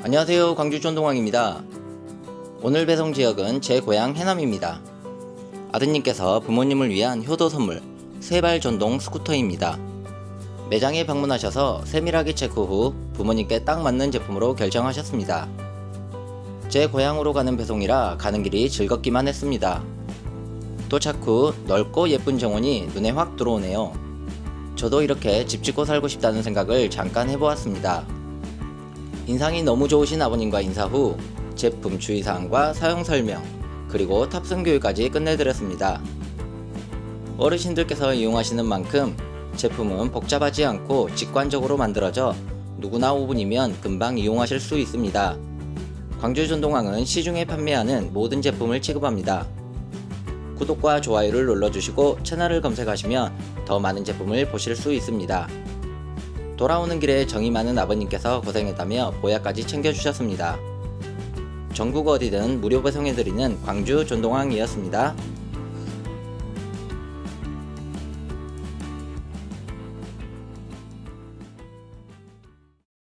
안녕하세요. 광주 쫀동왕입니다. 오늘 배송 지역은 제 고향 해남입니다. 아드님께서 부모님을 위한 효도 선물 세발 전동 스쿠터입니다. 매장에 방문하셔서 세밀하게 체크 후 부모님께 딱 맞는 제품으로 결정하셨습니다. 제 고향으로 가는 배송이라 가는 길이 즐겁기만 했습니다. 도착 후 넓고 예쁜 정원이 눈에 확 들어오네요. 저도 이렇게 집 짓고 살고 싶다는 생각을 잠깐 해보았습니다. 인상이 너무 좋으신 아버님과 인사 후 제품 주의사항과 사용 설명 그리고 탑승 교육까지 끝내드렸습니다. 어르신들께서 이용하시는 만큼 제품은 복잡하지 않고 직관적으로 만들어져 누구나 5분이면 금방 이용하실 수 있습니다. 광주 전동항은 시중에 판매하는 모든 제품을 취급합니다. 구독과 좋아요를 눌러주시고 채널을 검색하시면 더 많은 제품을 보실 수 있습니다. 돌아오는 길에 정이 많은 아버님께서 고생했다며 보약까지 챙겨주셨습니다. 전국 어디든 무료 배송해드리는 광주 전동항이었습니다.